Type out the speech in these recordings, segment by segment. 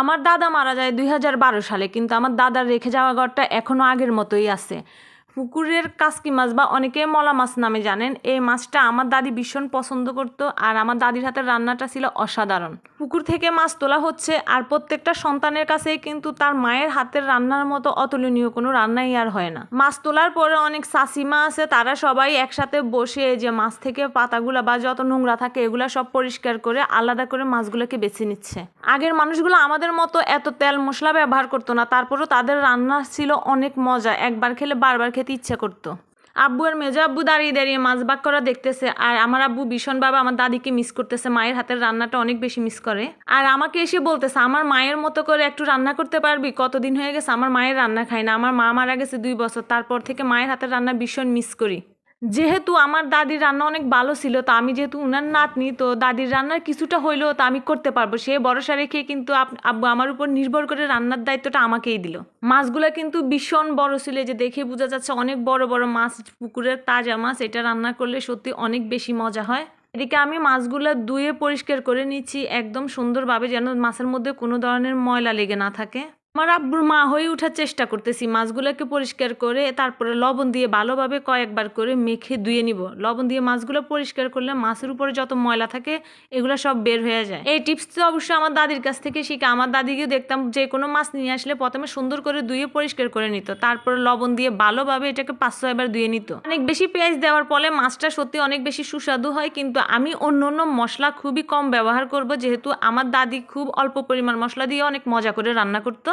আমার দাদা মারা যায় দুই হাজার বারো সালে, কিন্তু আমার দাদার রেখে যাওয়া ঘরটা এখনও আগের মতোই আছে। পুকুরের কাসকি মাছ বা অনেকে মলা মাছ নামে জানেন। এই মাছটা আমার দাদি ভীষণ পছন্দ করতো আর আমার দাদির হাতের রান্নাটা ছিল অসাধারণ। পুকুর থেকে মাছ তোলা হচ্ছে আর প্রত্যেকটা সন্তানের কাছেই কিন্তু তার মায়ের হাতের রান্নার মতো অতুলনীয় কোনো রান্নাই আর হয় না। মাছ তোলার পরে অনেক চাষিমা আছে, তারা সবাই একসাথে বসে যে মাছ থেকে পাতাগুলো বা যত নোংরা থাকে এগুলা সব পরিষ্কার করে আলাদা করে মাছগুলোকে বেছে নিচ্ছে। আগের মানুষগুলো আমাদের মতো এত তেল মশলা ব্যবহার করতো না, তারপরেও তাদের রান্না ছিল অনেক মজা। একবার খেলে বারবার খেতে ইচ্ছা করতো। আব্বু আর মেজো আব্বু দাঁড়িয়ে দাঁড়িয়ে মাছ বাক করা দেখতেছে আর আমার আব্বু ভীষণ বাবা আমার দাদিকে মিস করতেছে, মায়ের হাতের রান্নাটা অনেক বেশি মিস করে। আর আমাকে এসে বলতেছে, আমার মায়ের মতো করে একটু রান্না করতে পারবি? কতদিন হয়ে গেছে আমার মায়ের রান্না খাই না। আমার মা মারা গেছে দুই বছর, তারপর থেকে মায়ের হাতের রান্না ভীষণ মিস করি। যেহেতু আমার দাদির রান্না অনেক ভালো ছিল, তো আমি যেহেতু উনার নাতনি, তো দাদির রান্নার কিছুটা হইলেও তা আমি করতে পারব। সে ভরসা রেখে কিন্তু আব্বু আমার উপর নির্ভর করে রান্নার দায়িত্বটা আমাকেই দিল। মাছগুলো কিন্তু ভীষণ বড় ছিল যে দেখে বোঝা যাচ্ছে অনেক বড় বড় মাছ, পুকুরের তাজা মাছ, এটা রান্না করলে সত্যি অনেক বেশি মজা হয়। এদিকে আমি মাছগুলো ধুয়ে পরিষ্কার করে নিচ্ছি, একদম সুন্দরভাবে যেন মাছের মধ্যে কোনো ধরনের ময়লা লেগে না থাকে। আমার আব্বুর মা হয়ে ওঠার চেষ্টা করতেছি, মাছগুলোকে পরিষ্কার করে তারপরে লবণ দিয়ে ভালোভাবে কয়েকবার করে মেখে ধুয়ে নিব। লবণ দিয়ে মাছগুলো পরিষ্কার করলে মাছের উপরে যত ময়লা থাকে, এগুলো সব বের হয়ে যায়। এই টিপস তো অবশ্যই আমার দাদির কাছ থেকে শিখে, আমার দাদিকে দেখতাম যে কোনো মাছ নিয়ে আসলে প্রথমে সুন্দর করে ধুয়ে পরিষ্কার করে নিত, তারপরে লবণ দিয়ে ভালোভাবে এটাকে পাঁচ ছয়বার ধুয়ে নিত। অনেক বেশি পেঁয়াজ দেওয়ার ফলে মাছটা সত্যি অনেক বেশি সুস্বাদু হয়, কিন্তু আমি অন্য অন্য মশলা খুবই কম ব্যবহার করব, যেহেতু আমার দাদি খুব অল্প পরিমাণ মশলা দিয়ে অনেক মজা করে রান্না করতো।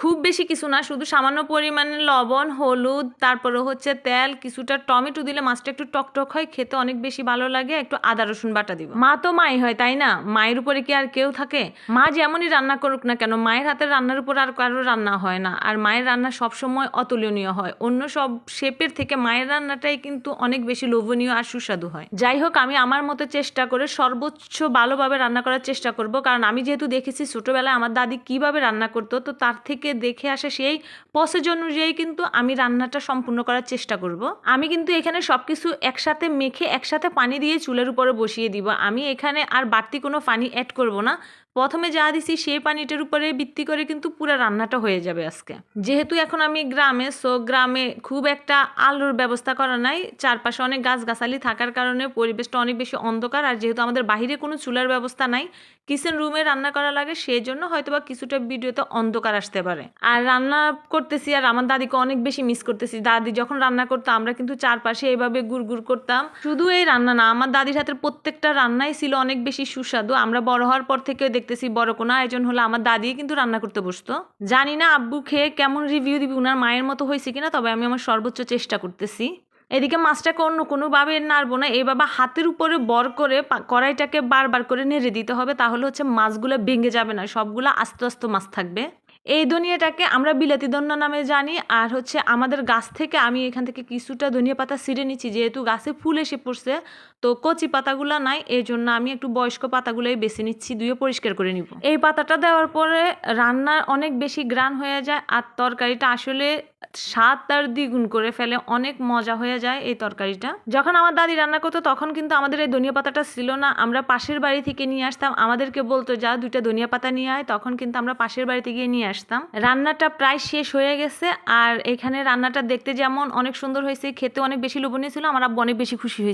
খুব বেশি কিছু না, শুধু সামান্য পরিমাণে লবণ, হলুদ, তারপরে হচ্ছে তেল, কিছুটা টমেটো দিলে মাছটা একটু টকটক হয়, খেতে অনেক বেশি ভালো লাগে, একটু আদা, রসুন বাটা দিব। মা তো মাই হয়, তাই না? মায়ের উপরে কি আর কেউ থাকে? মা যেমনই রান্না করুক না কেন, মায়ের হাতের রান্নার উপর আর কারও রান্না হয় না। আর মায়ের রান্না সবসময় অতুলনীয় হয়। অন্য সব শেপের থেকে মায়ের রান্নাটাই কিন্তু অনেক বেশি লোভনীয় আর সুস্বাদু হয়। যাই হোক, আমি আমার মতো চেষ্টা করে সর্বোচ্চ ভালোভাবে রান্না করার চেষ্টা করব। কারণ আমি যেহেতু দেখেছি ছোটোবেলায় আমার দাদি কীভাবে রান্না করতো, তো তার থেকে দেখে আসে সেই পসেজ অনুযায়ী কিন্তু আমি রান্নাটা সম্পূর্ণ করার চেষ্টা করব। আমি কিন্তু এখানে সব কিছু একসাথে মেখে, একসাথে পানি দিয়ে চুলের উপরে বসিয়ে দিব। আমি এখানে আর বাড়তি কোনো পানি অ্যাড করব না। প্রথমে যা দিছি সেই পানিটার উপরে ভিত্তি করে কিন্তু পুরো রান্নাটা হয়ে যাবে আজকে। যেহেতু এখন আমি গ্রামে সো গ্রামে খুব একটা আলোর ব্যবস্থা করা নাই। চারপাশে অনেক গাছগাছালি থাকার কারণে পরিবেশটা অনেক বেশি অন্ধকার। আর যেহেতু আমাদের বাইরে কোনো চুলার ব্যবস্থা নাই কিচেন রুমে রান্না করা লাগে, সেই জন্য হয়তো বা কিছুটা ভিডিওতে অন্ধকার আসতে পারে। আর রান্না করতেছি আর আমার দাদিকে অনেক বেশি মিস করতেছি। দাদি যখন রান্না করতো, আমরা কিন্তু চারপাশে এইভাবে গুড় গুড় করতাম। শুধু এই রান্না না, আমার দাদির হাতের প্রত্যেকটা রান্নাই ছিল অনেক বেশি সুস্বাদু। আমরা বড় হওয়ার পর থেকে দেখতেছি বড় কোনো আয়োজন হলো, আমার দাদি কিন্তু রান্না করতে বসতো। জানি না আব্বু খেয়ে কেমন রিভিউ দিবি, উনার মায়ের মতো হয়েছে কিনা, তবে আমি আমার সর্বোচ্চ চেষ্টা করতেছি। এদিকে মাছটাকে অন্য কোনোভাবে নাড়বো না বাবা হাতের উপরে বর করে কড়াইটাকে বারবার করে নেড়ে দিতে হবে, তাহলে হচ্ছে মাছগুলো ভেঙে যাবে না, সবগুলো আস্তে আস্তে মাছ থাকবে। এই ধনিয়াটাকে আমরা বিলাতি ধনিয়া নামে জানি। আর হচ্ছে আমাদের গাছ থেকে আমি এখান থেকে কিছুটা ধনিয়া পাতা ছিঁড়ে নিচ্ছি। যেহেতু গাছে ফুল এসে পড়ছে, তো কচি পাতাগুলো নাই এই জন্য আমি একটু বয়স্ক পাতাগুলোই বেছে নিচ্ছি, ধুয়ে পরিষ্কার করে নিব। এই পাতাটা দেওয়ার পরে রান্নার অনেক বেশি গ্রান হয়ে যায়, আর তরকারিটা আসলে স্বাদ আর দ্বিগুণ করে ফেলে, অনেক মজা হয়ে যায় এই তরকারিটা। যখন আমার দাদি রান্না করতো, তখন কিন্তু আমাদের এই ধনিয়া পাতাটা ছিল না। আমরা পাশের বাড়ি থেকে নিয়ে আসতাম। আমাদেরকে বলতো, যা দুইটা ধনিয়া পাতা নিয়ে আয়। তখন কিন্তু আমরা পাশের বাড়িতে গিয়ে নিয়ে আসতাম। রান্নাটা প্রায় শেষ হয়ে গেছে। আর এখানে রান্নাটা দেখতে যেমন অনেক সুন্দর হয়েছে, খেতে অনেক বেশি লোভনীয় ছিল। আমার আব্বু অনেক বেশি খুশি হয়েছে।